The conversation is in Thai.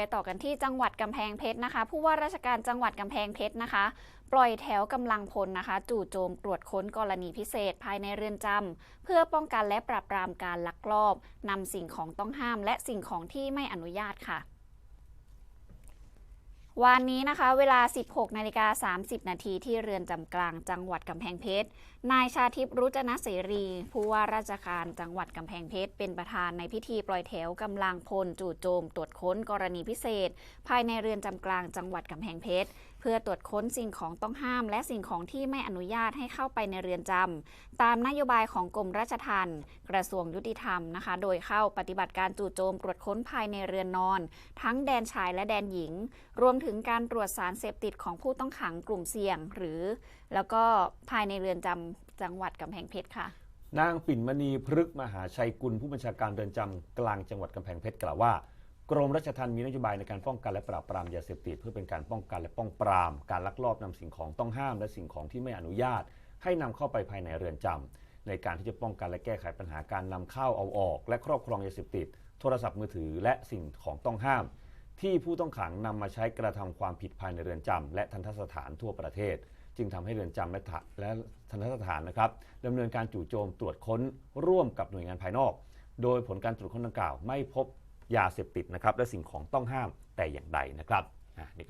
ไปต่อกันที่จังหวัดกำแพงเพชรนะคะ ผู้ว่าราชการจังหวัดกำแพงเพชรนะคะ ปล่อยแถวกำลังพลนะคะ จู่โจมตรวจค้นกรณีพิเศษภายในเรือนจำเพื่อป้องกันและปราบปรามการลักลอบนำสิ่งของต้องห้าม และสิ่งของที่ไม่อนุญาตค่ะ วันนี้นะคะ เวลา 16นาฬิกา30 นาทีที่เรือนจำกลางจังหวัดกำแพงเพชร นายชาทิพย์รุจนะเสรี ผู้ว่าราชการจังหวัดกำแพงเพชร เป็นประธานในพิธีปล่อยแถวกำลังพลจู่โจมตรวจค้นกรณีพิเศษ ภายในเรือนจำกลางจังหวัดกำแพงเพชรเพื่อตรวจค้นสิ่งของต้องห้าม และสิ่งของที่ไม่อนุญาตให้เข้าไปในเรือนจำตามนโยบายของกรมราชทัณฑ์กระทรวงยุติธรรมนะคะ โดยเข้าปฏิบัติการจู่โจมตรวจค้นภายในเรือนนอน ทั้งแดนชายและแดนหญิง รวมถึงการตรวจสารเสพติดของผู้ต้องขังกลุ่มเสี่ยง หรือ แล้วก็ภายในเรือนจำจังหวัดกำแพงเพชรค่ะนางปิ่นมณีพฤกษ์มหาชัยกุลผู้บัญชาการเรือนจำกลางจังหวัดกำแพงเพชรกล่าวว่า กรมราชทัณฑ์มีนโยบายในการป้องกันและปราบปรามยาเสพติดเพื่อเป็นการป้องกันและป้องปราม การลักลอบนำสิ่งของต้องห้าม และสิ่งของที่ไม่อนุญาต ให้นำเข้าไปภายในเรือนจำในการที่จะป้องกันและแก้ไขปัญหาการนำเข้าเอาออก และครอบครองยาเสพติด โทรศัพท์มือถือและสิ่งของต้องห้าม ที่ผู้ต้องขังนำมาใช้กระทำความผิดภายในเรือนจำและทันทสถานทั่วประเทศ จึงทำให้เรือนจำและทะและทันทสถานนะครับดำเนินการจู่โจมตรวจค้นร่วมกับหน่วยงานภายนอก โดยผลการตรวจค้นดังกล่าวไม่พบ ยาเสพติดนะครับและสิ่งของต้องห้ามแต่อย่างใดนะครับนี่ก็